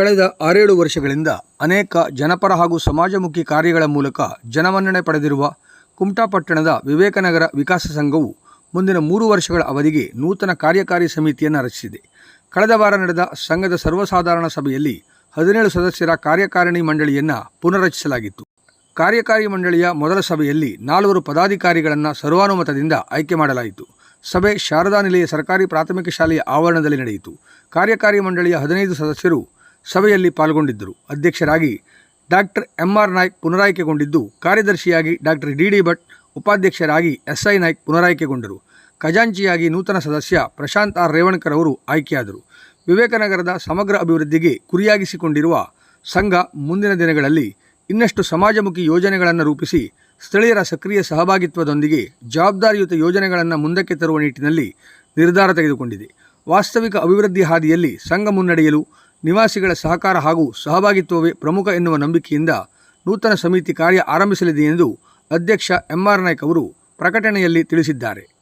ಕಳೆದ ಆರೇಳು ವರ್ಷಗಳಿಂದ ಅನೇಕ ಜನಪರ ಹಾಗೂ ಸಮಾಜಮುಖಿ ಕಾರ್ಯಗಳ ಮೂಲಕ ಜನಮನ್ನಣೆ ಪಡೆದಿರುವ ಕುಮಟಾ ಪಟ್ಟಣದ ವಿವೇಕನಗರ ವಿಕಾಸ ಸಂಘವು ಮುಂದಿನ ಮೂರು ವರ್ಷಗಳ ಅವಧಿಗೆ ನೂತನ ಕಾರ್ಯಕಾರಿ ಸಮಿತಿಯನ್ನು ರಚಿಸಿದೆ. ಕಳೆದ ವಾರ ನಡೆದ ಸಂಘದ ಸರ್ವಸಾಧಾರಣ ಸಭೆಯಲ್ಲಿ ಹದಿನೇಳು ಸದಸ್ಯರ ಕಾರ್ಯಕಾರಿಣಿ ಮಂಡಳಿಯನ್ನು ಪುನರ್ರಚಿಸಲಾಗಿತ್ತು ಕಾರ್ಯಕಾರಿ ಮಂಡಳಿಯ ಮೊದಲ ಸಭೆಯಲ್ಲಿ ನಾಲ್ವರು ಪದಾಧಿಕಾರಿಗಳನ್ನು ಸರ್ವಾನುಮತದಿಂದ ಆಯ್ಕೆ ಮಾಡಲಾಯಿತು. ಸಭೆ ಶಾರದಾ ನಿಲಯ ಸರ್ಕಾರಿ ಪ್ರಾಥಮಿಕ ಶಾಲೆಯ ಆವರಣದಲ್ಲಿ ನಡೆಯಿತು. ಕಾರ್ಯಕಾರಿ ಮಂಡಳಿಯ ಹದಿನೈದು ಸದಸ್ಯರು ಸಭೆಯಲ್ಲಿ ಪಾಲ್ಗೊಂಡಿದ್ದರು. ಅಧ್ಯಕ್ಷರಾಗಿ ಡಾಕ್ಟರ್ ಎಂ ಆರ್ ನಾಯ್ಕ್ ಪುನರಾಯ್ಕೆಗೊಂಡಿದ್ದು, ಕಾರ್ಯದರ್ಶಿಯಾಗಿ ಡಾಕ್ಟರ್ ಡಿ ಡಿ ಭಟ್, ಉಪಾಧ್ಯಕ್ಷರಾಗಿ ಎಸ್ ಐ ನಾಯ್ಕ್ ಪುನರಾಯ್ಕೆಗೊಂಡರು. ಖಜಾಂಚಿಯಾಗಿ ನೂತನ ಸದಸ್ಯ ಪ್ರಶಾಂತ್ ಆರ್ ರೇವಣ್ಕರ್ ಅವರು ಆಯ್ಕೆಯಾದರು. ವಿವೇಕನಗರದ ಸಮಗ್ರ ಅಭಿವೃದ್ಧಿಗೆ ಗುರಿಯಾಗಿಸಿಕೊಂಡಿರುವ ಸಂಘ ಮುಂದಿನ ದಿನಗಳಲ್ಲಿ ಇನ್ನಷ್ಟು ಸಮಾಜಮುಖಿ ಯೋಜನೆಗಳನ್ನು ರೂಪಿಸಿ, ಸ್ಥಳೀಯರ ಸಕ್ರಿಯ ಸಹಭಾಗಿತ್ವದೊಂದಿಗೆ ಜವಾಬ್ದಾರಿಯುತ ಯೋಜನೆಗಳನ್ನು ಮುಂದಕ್ಕೆ ತರುವ ನಿಟ್ಟಿನಲ್ಲಿ ನಿರ್ಧಾರ ತೆಗೆದುಕೊಂಡಿದೆ. ವಾಸ್ತವಿಕ ಅಭಿವೃದ್ಧಿ ಹಾದಿಯಲ್ಲಿ ಸಂಘ ಮುನ್ನಡೆಯಲು ನಿವಾಸಿಗಳ ಸಹಕಾರ ಹಾಗೂ ಸಹಭಾಗಿತ್ವವೇ ಪ್ರಮುಖ ಎನ್ನುವ ನಂಬಿಕೆಯಿಂದ ನೂತನ ಸಮಿತಿ ಕಾರ್ಯ ಆರಂಭಿಸಲಿದೆ ಎಂದು ಅಧ್ಯಕ್ಷ ಎಂ ಆರ್ ನಾಯ್ಕ್ ಅವರು ಪ್ರಕಟಣೆಯಲ್ಲಿ ತಿಳಿಸಿದ್ದಾರೆ.